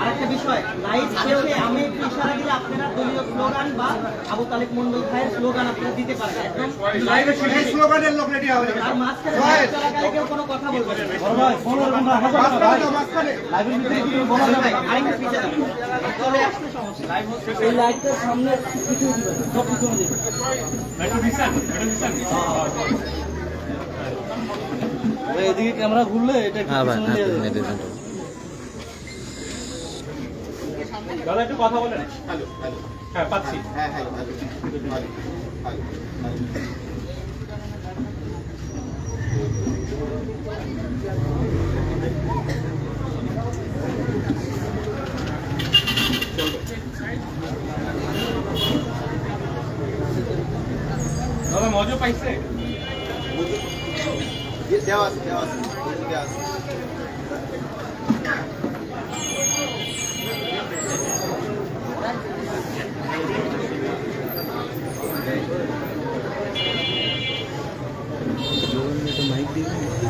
আরেকটা বিষয় লাইভ শেষে আমি একটু ইশারা দিলে আপনারা দলীয় স্লোগান বা আবু তালেব মন্ডল ভাইয়ের স্লোগান আপনারা দিতে পারবেন একদম লাইভের শেষে স্লোগানের লোক রেডি হবে আর মাঝখানে চলাকালে কেউ কোনো কথা বলবে না মাঝখানে ভাই, আরেকটু পিছিয়ে যান। চলে আসলে সমস্যা নাই। এই লাইটটার সামনে কিছু দিবেন সব পিছনে দিবেন এদিকে ক্যামেরা ঘুরলে এটা হ্যাঁ ভাই দাদা একটু কথা বলেন। হ্যাঁ পাচ্ছি। হ্যাঁ হ্যাঁ ভালো। দাদা মজা পাইছে? দেওয়া আছে দেওয়া আছে দেওয়া আছে দেওয়া আছে ভাই। হবে, হবে। অন্তর, অন্তর, অন্তর। হবে।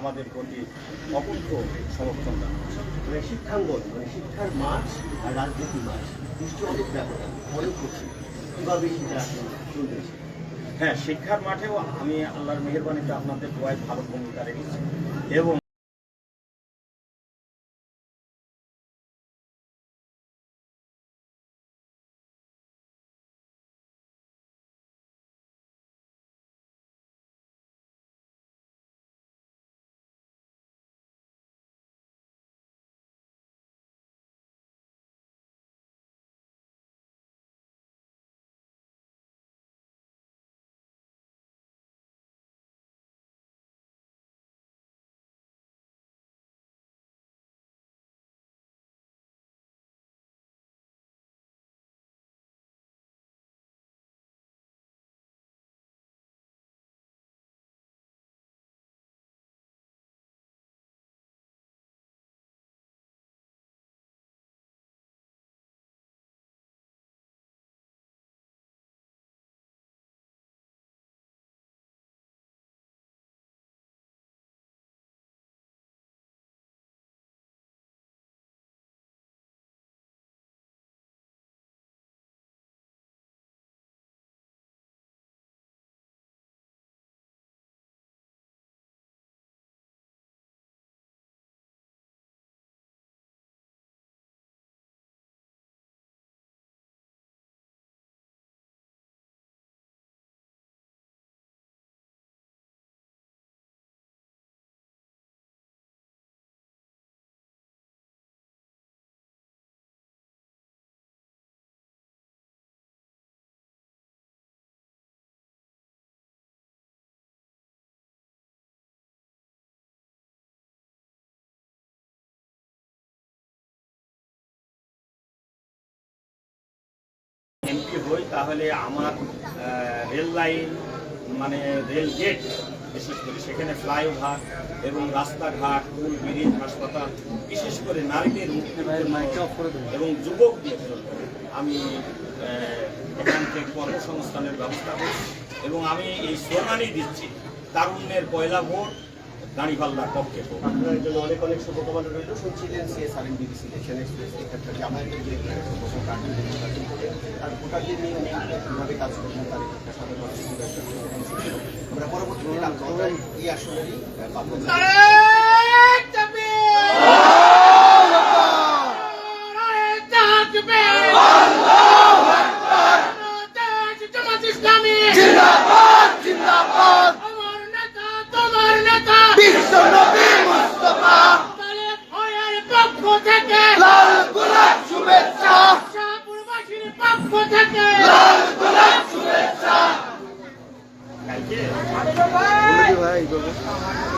আমাদের প্রতি অকুণ্ঠ সমর্থন মানে শিক্ষাঙ্গন মানে শিক্ষার মাছ আর রাজনীতি মাছ নিশ্চয় অনেক ব্যবধান অনেক কঠিন কীভাবে সেটা চলতেছে হ্যাঁ শিক্ষার মাঠেও আমি আল্লাহর মেহরবানিতে আপনাদের দোয়ায় ভালো ভূমিকা রেখেছি। এবং হই তাহলে আমার রেল লাইন মানে রেল গেট বিশেষ করে সেখানে ফ্লাইওভার এবং রাস্তাঘাট পুল ব্রিজ হাসপাতাল বিশেষ করে নারীদের এবং যুবকদের জন্য আমি এখান থেকে কর্মসংস্থানের ব্যবস্থা করছি এবং আমি এই স্লোগানই দিচ্ছি। তারুণ্যের পয়লা ভোট দাঁড়িপাল্লার পক্ষে আপনার জন্য অনেক অনেক শুভকামনা রইল। শুনছিলেন CSR M BBC election express এক্ষেত্রে আমাদের যে ভোটারদের নির্বাচন করে তার ভোটারদের নিয়ে উনি কাজ করবেন তার একটা ছিল। আমরা পরবর্তী আমরা থেকে। লাল গোলাপ শুভেচ্ছা। শাহপুরবাসীর পক্ষ থেকে। লাল গোলাপ শুভেচ্ছা। কালকে